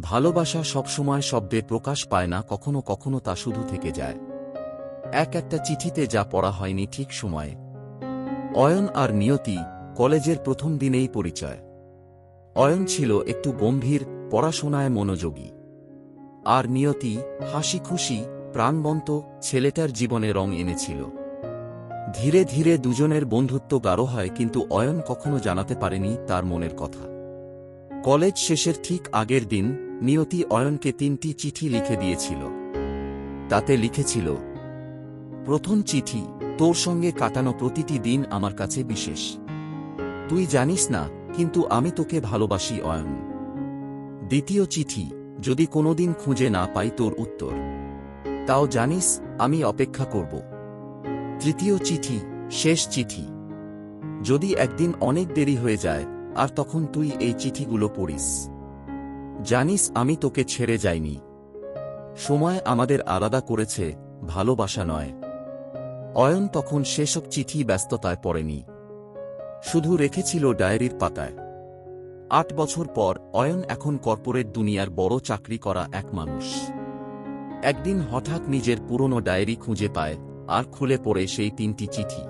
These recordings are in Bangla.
ভালোবাসা সবসময় শব্দে প্রকাশ পায় না, কখনো কখনো তা শুধু থেকে যায়। এক একটা চিঠিতে যা পড়া হয়নি ঠিক সময়ে। অয়ন আর নিয়তি কলেজের প্রথম দিনেই পরিচয়। অয়ন ছিল একটু গম্ভীর, পড়াশোনায় মনোযোগী। আর নিয়তি হাসি খুশি প্রাণবন্ত ছেলেটার জীবনে রং এনেছিল। ধীরে ধীরে দুজনের বন্ধুত্ব গাঢ় হয়, কিন্তু অয়ন কখনো জানাতে পারেনি তার মনের কথা। কলেজ শেষের ঠিক আগের দিন নিয়তি অয়নকে তিনটি চিঠি লিখে দিয়েছিল। তাতে লিখেছিল, প্রথম চিঠি, তোর সঙ্গে কাটানো প্রতিটি দিন আমার কাছে বিশেষ। তুই জানিস না, কিন্তু আমি তোকে ভালোবাসি অয়ন। দ্বিতীয় চিঠি, যদি কোনোদিন খুঁজে না পাই তোর উত্তর। তাও জানিস, আমি অপেক্ষা করব। তৃতীয় চিঠি, শেষ চিঠি। যদি একদিন অনেক দেরি হয়ে যায় আর তখন তুই এই চিঠিগুলো পড়িস। জানিস, আমি তোকে ছেড়ে যাইনি। সময় আমাদের আলাদা করেছে, ভালোবাসা নয়। অয়ন তখন সেসব চিঠি ব্যস্ততায় পড়েনি। শুধু রেখেছিল ডায়েরির পাতায়। আট বছর পর অয়ন এখন কর্পোরেট দুনিয়ার বড় চাকরি করা এক মানুষ। একদিন হঠাৎ নিজের পুরনো ডায়েরি খুঁজে পায়, আর খুলে পড়ে সেই তিনটি চিঠি।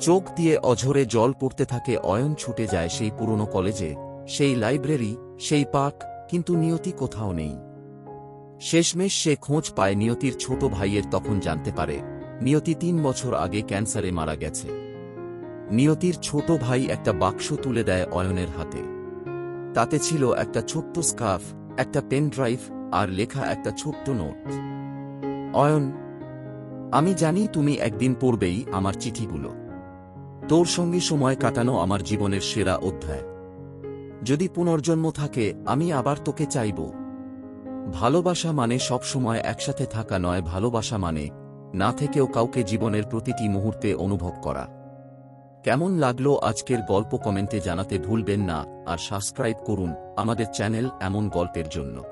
চোখ দিয়ে অঝরে জল পড়তে থাকে, অয়ন ছুটে যায় সেই পুরনো কলেজে, সেই লাইব্রেরি, সেই পার্ক, কিন্তু নিয়তি কোথাও নেই। শেষমেশ সে খোঁজ পায় নিয়তির ছোট ভাইয়ের তখন জানতে পারে, নিয়তি তিন বছর আগে ক্যান্সারে মারা গেছে। নিয়তির ছোট ভাই একটা বাক্স তুলে দেয় অয়নের হাতে। তাতে ছিল একটা ছোট্ট স্কার্ফ, একটা পেন ড্রাইভ, আর লেখা একটা ছোট্ট নোট। অয়ন, আমি জানি তুমি একদিন পড়বেই আমার চিঠিগুলো। তোর সঙ্গে সময় কাটানো আমার জীবনের সেরা অধ্যায়। যদি পুনর্জন্ম থাকে, আমি আবার তোকে চাইব। ভালোবাসা মানে সবসময় একসাথে থাকা নয়, ভালোবাসা মানে না থেকেও কাউকে জীবনের প্রতিটি মুহূর্তে অনুভব করা। কেমন লাগল আজকের গল্প কমেন্টে জানাতে ভুলবেন না, আর সাবস্ক্রাইব করুন আমাদের চ্যানেল এমন গল্পের জন্য।